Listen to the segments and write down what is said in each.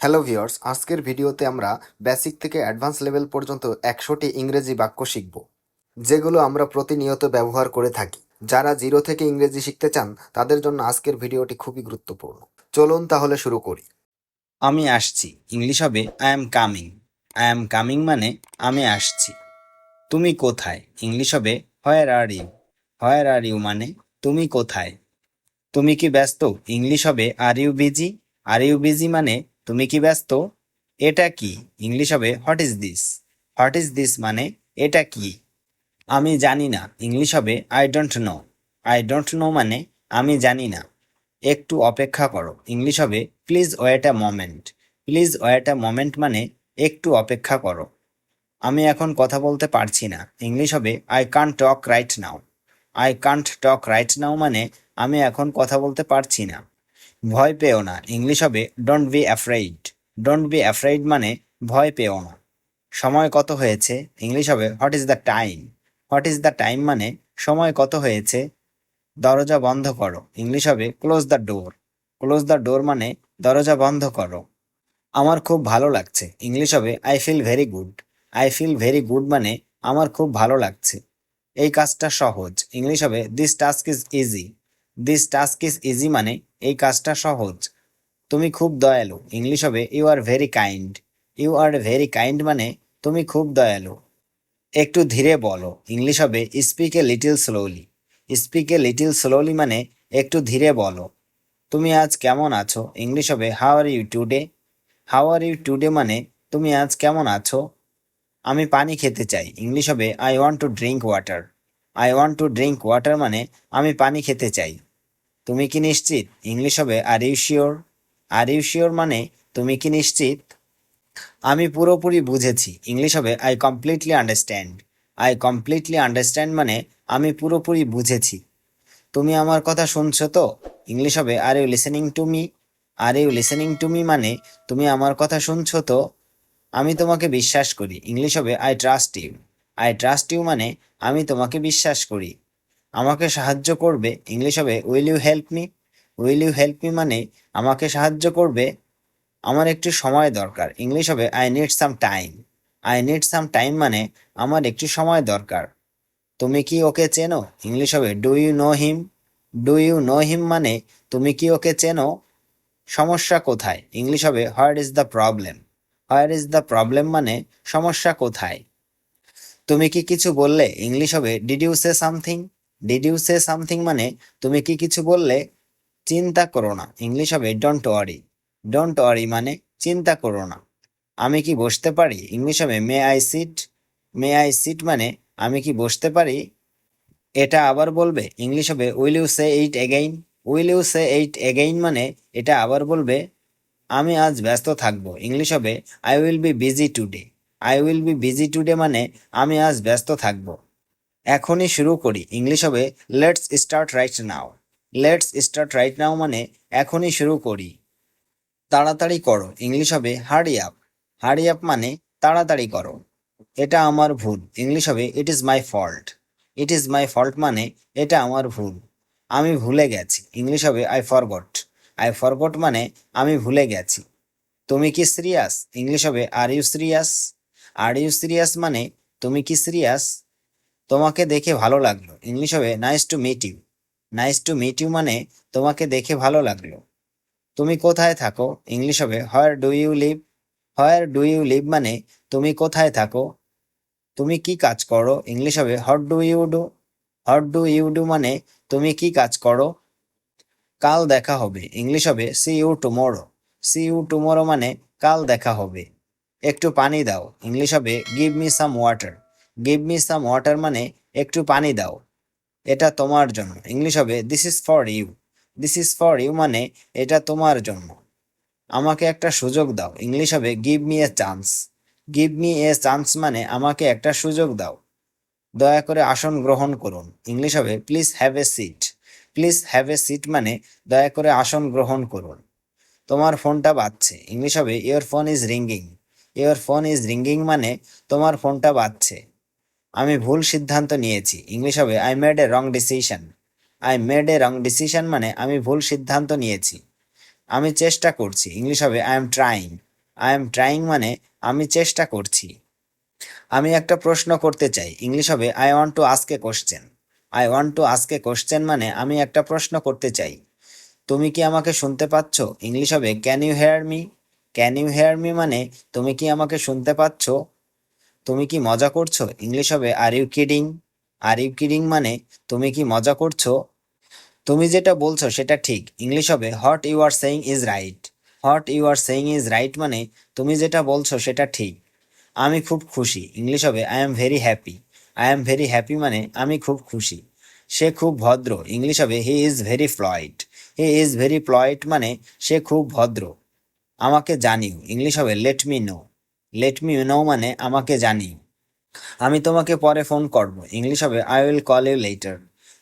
Hello viewers আজকের ভিডিওতে আমরা বেসিক থেকে অ্যাডভান্স লেভেল পর্যন্ত একশোটি ইংরেজি বাক্য শিখব, যেগুলো আমরা প্রতিনিয়ত ব্যবহার করে থাকি। যারা জিরো থেকে ইংরেজি শিখতে চান, তাদের জন্য আজকের ভিডিওটি খুবই গুরুত্বপূর্ণ। চলুন তাহলে শুরু করি। আমি আসছি। ইংলিশ হবে I am coming I am coming মানে আমি আসছি। তুমি কোথায়? ইংলিশ হবে where are you where are you মানে তুমি কোথায়? তুমি কি ব্যস্ত? ইংলিশ হবে are you busy are you busy মানে তুমি কি ব্যস্ত? এটা কি? ইংলিশ হবে what is this what is this মানে এটা কি? আমি জানি না। ইংলিশ হবে I don't know I don't know মানে আমি জানি না। একটু অপেক্ষা করো। ইংলিশ হবে please wait a moment please wait a moment মানে একটু অপেক্ষা করো। আমি এখন কথা বলতে পারছি না। ইংলিশ হবে I can't talk right now I can't talk right now মানে আমি এখন কথা বলতে পারছি না। ভয় পেও না। ইংলিশ হবে don't be afraid don't be afraid মানে ভয় পেও না। সময় কত হয়েছে? ইংলিশ হবে what is the time what is the time মানে সময় কত হয়েছে? দরজা বন্ধ করো। ইংলিশ হবে close the door close the door মানে দরজা বন্ধ করো। আমার খুব ভালো লাগছে। ইংলিশ হবে I feel very good I feel very good মানে আমার খুব ভালো লাগছে। এই কাজটা সহজ। ইংলিশ হবে this task is easy this task is easy মানে এই কাজটা সহজ। তুমি খুব দয়ালু। ইংলিশ হবে you are very kind you are very kind মানে তুমি খুব দয়ালু। একটু ধীরে বলো। ইংলিশ হবে speak a little slowly speak a little slowly মানে একটু ধীরে বলো। তুমি আজ কেমন আছো? ইংলিশ হবে how are you today how are you today মানে তুমি আজ কেমন আছো? আমি পানি খেতে চাই। ইংলিশ হবে I want to drink water I want to drink water মানে আমি পানি খেতে চাই। তুমি কি নিশ্চিত? ইংলিশ হবে are you sure are you sure মানে তুমি কি নিশ্চিত? আমি পুরোপুরি বুঝেছি। ইংলিশ হবে I completely understand I completely understand মানে আমি পুরোপুরি বুঝেছি। তুমি আমার কথা শুনছো তো? ইংলিশ হবে are you listening to me are you listening to me মানে তুমি আমার কথা শুনছো তো? আমি তোমাকে বিশ্বাস করি। ইংলিশ হবে I trust you I trust you মানে আমি তোমাকে বিশ্বাস করি। আমাকে সাহায্য করবে, ইংলিশ হবে will you help me will you help me মানে আমাকে সাহায্য করবে, আমার একটু সময় দরকার। ইংলিশ হবে I need some time I need some time মানে আমার একটু সময় দরকার। তুমি কি ওকে চেনো? ইংলিশ হবে do you know him do you know him মানে তুমি কি ওকে চেনো? সমস্যা কোথায়? ইংলিশ হবে where is the problem where is the problem মানে সমস্যা কোথায়? তুমি কি কিছু বললে? ইংলিশ হবে did you say something did you say something মানে তুমি কি কিছু বললে? চিন্তা করো না। ইংলিশ হবে ডোন্ট ওয়ারি ডোন্ট ওয়ারি মানে চিন্তা করো না। আমি কি বসতে পারি? ইংলিশ হবে may I sit may I sit মানে আমি কি বসতে পারি? এটা আবার বলবে। ইংলিশ হবে will you say it again will you say it again মানে এটা আবার বলবে, আমি আজ ব্যস্ত থাকব। ইংলিশ হবে I will be busy today I will be busy today মানে আমি আজ ব্যস্ত থাকব। এখনই শুরু করি। ইংলিশ হবে let's start right now let's start right now মানে এখনই শুরু করি। তাড়াতাড়ি করো। ইংলিশ হবে হার্ডি আপ হার্ডি আপ মানে তাড়াতাড়ি করো। এটা আমার ভুল। ইংলিশ হবে it is my fault it is my fault মানে এটা আমার ভুল। আমি ভুলে গেছি। ইংলিশ হবে আই ফরগট আই ফরগট মানে আমি ভুলে গেছি। তুমি কি সিরিয়াস ইংলিশ হবে are you serious are you serious মানে তুমি কি সিরিয়াস তোমাকে দেখে ভালো লাগল। ইংলিশ হবে nice to meet you nice to meet you মানে তোমাকে দেখে ভালো লাগল। তুমি কোথায় থাকো? ইংলিশ হবে where do you live where do you live মানে তুমি কোথায় থাকো? তুমি কি কাজ করো? ইংলিশ হবে what do you do what do you do মানে তুমি কি কাজ করো? কাল দেখা হবে। ইংলিশ হবে see you tomorrow see you tomorrow মানে কাল দেখা হবে। একটু পানি দাও। ইংলিশ হবে give me some water give me some water মানে একটু পানি দাও। এটা তোমার জন্য। ইংলিশ হবে this is for you this is for you মানে এটা তোমার জন্য। আমাকে একটা সুযোগ দাও। ইংলিশ হবে give me a chance give me a chance মানে আমাকে একটা সুযোগ দাও। দয়া করে আসন গ্রহণ করুন। ইংলিশ হবে please have a seat please have a seat মানে দয়া করে আসন গ্রহণ করুন। তোমার ফোনটা বাজছে। ইংলিশ হবে your phone is ringing your phone is ringing মানে তোমার ফোনটা বাজছে। আমি ভুল সিদ্ধান্ত নিয়েছি। ইংলিশ হবে I made a wrong decision I made a wrong decision মানে আমি ভুল সিদ্ধান্ত নিয়েছি। আমি চেষ্টা করছি। ইংলিশ হবে I am trying I am trying মানে আমি চেষ্টা করছি। আমি একটা প্রশ্ন করতে চাই। ইংলিশ হবে I want to ask a question I want to ask a question মানে আমি একটা প্রশ্ন করতে চাই। তুমি কি আমাকে শুনতে পাচ্ছ? ইংলিশ হবে can you hear me can you hear me মানে তুমি কি আমাকে শুনতে পাচ্ছ? তুমি কি মজা করছ? ইংলিশ হবে are you kidding are you kidding মানে তুমি কি মজা করছ? তুমি যেটা বলছো সেটা ঠিক। ইংলিশ হবে what you are saying is right what you are saying is right মানে তুমি যেটা বলছো সেটা ঠিক। আমি খুব খুশি। ইংলিশ হবে I am very happy I am very happy মানে আমি খুব খুশি। সে খুব ভদ্র। ইংলিশ হবে he is very polite he is very polite মানে সে খুব ভদ্র। আমাকে জানিও। ইংলিশ হবে let me know let me know মানে আমাকে জানিও। আমি তোমাকে পরে ফোন করব। ইংলিশ হবে I will call you later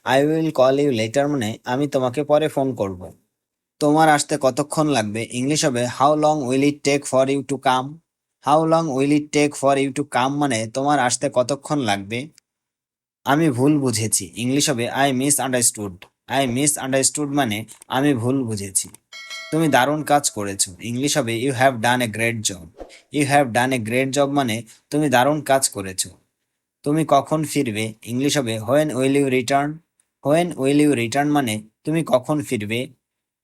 I will call you later মানে আমি তোমাকে পরে ফোন করব। তোমার আসতে কতক্ষণ লাগবে? ইংলিশ হবে how long will it take for you to come how long will it take for you to come মানে তোমার আসতে কতক্ষণ লাগবে? আমি ভুল বুঝেছি। ইংলিশ হবে I misunderstood I misunderstood মানে আমি ভুল বুঝেছি। তুমি দারুণ কাজ করেছ। ইংলিশ হবে you have done a great job you have done a great job মানে তুমি দারুণ কাজ করেছ। তুমি কখন ফিরবে? ইংলিশ হবে when will you return when will you return মানে তুমি কখন ফিরবে?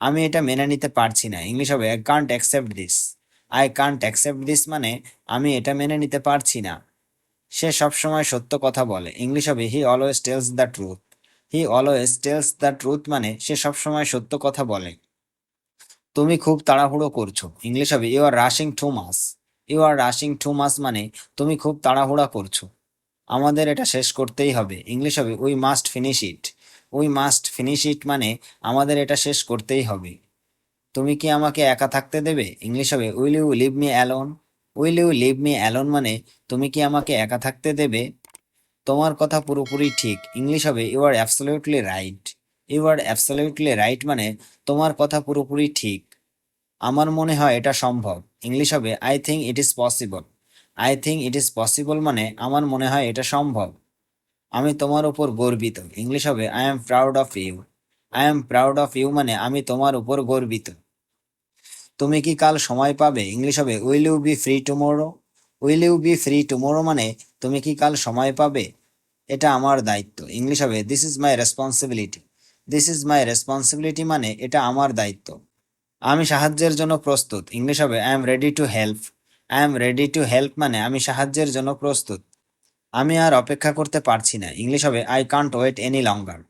আমি এটা মেনে নিতে পারছি না। ইংলিশ হবে I can't accept this I can't accept this মানে আমি এটা মেনে নিতে পারছি না। সে সবসময় সত্য কথা বলে। ইংলিশ হবে he always tells the truth he always tells the truth মানে সে সবসময় সত্য কথা বলে। তুমি খুব তাড়াহুড়ো করছ। ইংলিশ হবে you are rushing too much you are rushing too much মানে তুমি খুব তাড়াহুড়া করছ। আমাদের এটা শেষ করতেই হবে। ইংলিশ হবে we must finish it we must finish it মানে আমাদের এটা শেষ করতেই হবে। তুমি কি আমাকে একা থাকতে দেবে? ইংলিশ হবে will you leave me alone will you leave me alone মানে তুমি কি আমাকে একা থাকতে দেবে? তোমার কথা পুরোপুরি ঠিক। ইংলিশ হবে you are absolutely right you are absolutely right মানে তোমার কথা পুরোপুরি ঠিক। আমার মনে হয় এটা সম্ভব। ইংলিশ হবে I think it is possible I think it is possible মানে আমার মনে হয় এটা সম্ভব। আমি তোমার উপর গর্বিত। ইংলিশ হবে I am proud of you I am proud of you মানে আমি তোমার উপর গর্বিত। তুমি কি কাল সময় পাবে? ইংলিশ হবে will you be free tomorrow will you be free tomorrow মানে তুমি কি কাল সময় পাবে? এটা আমার দায়িত্ব। ইংলিশ হবে this is my responsibility this is my responsibility মানে এটা আমার দায়িত্ব। আমি সাহায্যের জন্য প্রস্তুত। ইংলিশ হবে I am ready to help I am ready to help মানে আমি সাহায্যের জন্য প্রস্তুত। আমি আর অপেক্ষা করতে পারছি না। ইংলিশ হবে I can't wait any longer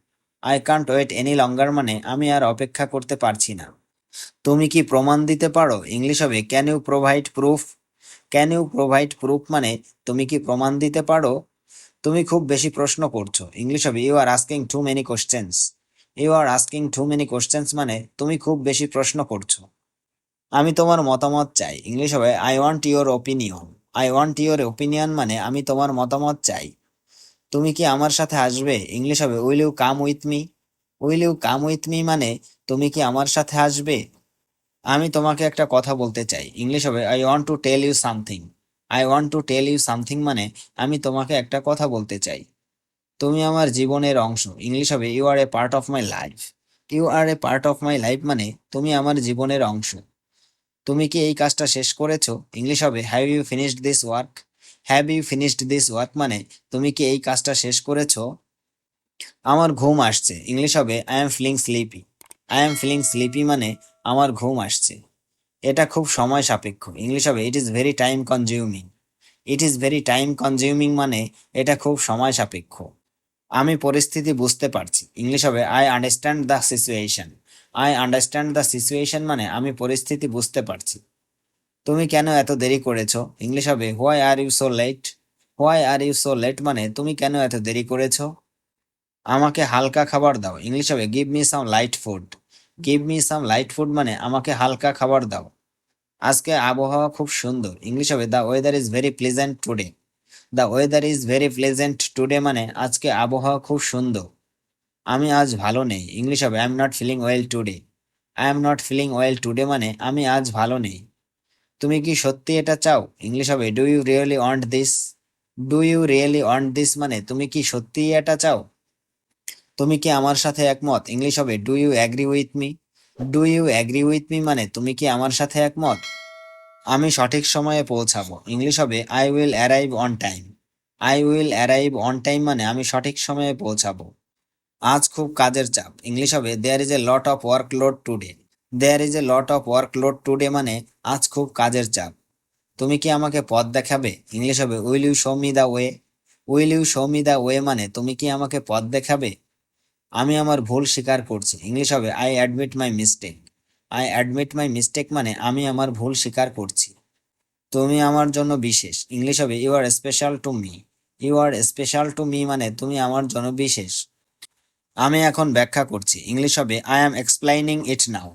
I can't wait any longer মানে আমি আর অপেক্ষা করতে পারছি না। তুমি কি প্রমাণ দিতে পারো? ইংলিশ হবে can you provide proof can you provide proof মানে তুমি কি প্রমাণ দিতে পারো? তুমি খুব বেশি প্রশ্ন করছ। ইংলিশ হবে you are asking too many questions you are asking too many questions মানে তুমি খুব বেশি প্রশ্ন করছ। আমি তোমার মতামত চাই। ইংলিশ হবে I want your opinion I want your opinion মানে আমি তোমার মতামত চাই। তুমি কি আমার সাথে আসবে? ইংলিশ হবে will you come with me will you come with me মানে তুমি কি আমার সাথে আসবে? আমি তোমাকে একটা কথা বলতে চাই। ইংলিশ হবে I want to tell you something I want to tell you something মানে আমি তোমাকে একটা কথা বলতে চাই। তুমি আমার জীবনের অংশ। ইংলিশ হবে you are a part of my life you are a part of my life মানে তুমি আমার জীবনের অংশ। তুমি কি এই কাজটা শেষ করেছ? ইংলিশ হবে have you finished this work have you finished this work মানে তুমি কি এই কাজটা শেষ করেছ? আমার ঘুম আসছে। ইংলিশ হবে I am feeling sleepy I am feeling sleepy মানে আমার ঘুম আসছে। এটা খুব সময় সাপেক্ষ। ইংলিশ হবে it is very time consuming it is very time consuming মানে এটা খুব সময় সাপেক্ষ। আমি পরিস্থিতি বুঝতে পারছি। ইংলিশ হবে I understand the situation I understand the situation মানে আমি পরিস্থিতি বুঝতে পারছি। তুমি কেন এত দেরি করেছ? ইংলিশ হবে why are you so late why are you so late মানে তুমি কেন এত দেরি করেছ? আমাকে হালকা খাবার দাও। ইংলিশ হবে give me some light food give me some light food মানে আমাকে হালকা খাবার দাও। আজকে আবহাওয়া খুব সুন্দর। ইংলিশ হবে the weather is very pleasant today the weather is very pleasant today মানে আজকে আবহাওয়া খুব সুন্দর। আমি আজ ভালো নেই। ইংলিশ হবে I am not feeling well today I am not feeling well today মানে আমি আজ ভালো নেই। তুমি কি সত্যি এটা চাও? ইংলিশ হবে do you really want this do you really want this মানে তুমি কি সত্যিই এটা চাও? তুমি কি আমার সাথে একমত? ইংলিশ হবে do you agree with me do you agree with me মানে তুমি কি আমার সাথে একমত? আমি সঠিক সময়ে পৌঁছাবো। ইংলিশ হবে I will arrive on time I will arrive on time মানে আমি সঠিক সময়ে পৌঁছাবো। আজ খুব কাজের চাপ। ইংলিশ হবে there is a lot of work load today there is a lot of work load today মানে আজ খুব কাজের চাপ। তুমি কি আমাকে পথ দেখাবে? ইংলিশ হবে will you show me the way will you show me the way মানে তুমি কি আমাকে পথ দেখাবে? আমি আমার ভুল স্বীকার করছি। ইংলিশ হবে I admit my mistake I admit my mistake মানে আমি আমার ভুল স্বীকার করছি। তুমি আমার জন্য বিশেষ। ইংলিশ হবে you are special to me you are special to me মানে তুমি আমার জন্য বিশেষ। আমি এখন ব্যাখ্যা করছি। ইংলিশ হবে I am এক্সপ্লাইনিং it now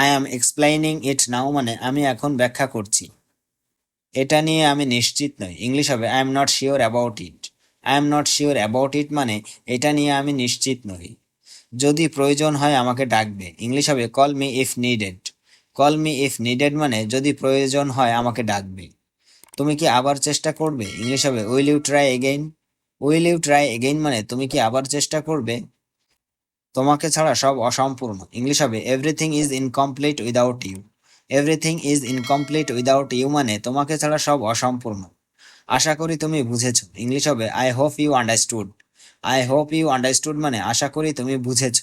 I am এক্সপ্লাইনিং ইট নাও মানে আমি এখন ব্যাখ্যা করছি। এটা নিয়ে আমি নিশ্চিত নই। ইংলিশ হবে I am not sure about it I am not sure about it মানে এটা নিয়ে আমি নিশ্চিত নই। যদি প্রয়োজন হয় আমাকে ডাকবে। ইংলিশ হবে call me if needed call me if needed মানে যদি প্রয়োজন হয় আমাকে ডাকবে। তুমি কি আবার চেষ্টা করবে? ইংলিশ হবে will you try again will you try again মানে তুমি কি আবার চেষ্টা করবে? তোমাকে ছাড়া সব অসম্পূর্ণ। ইংলিশ হবে everything is incomplete without you everything is incomplete without you মানে তোমাকে ছাড়া সব অসম্পূর্ণ। আশা করি তুমি বুঝেছ। ইংলিশ হবে I hope you understood I hope you understood মানে আশা করি তুমি বুঝেছ।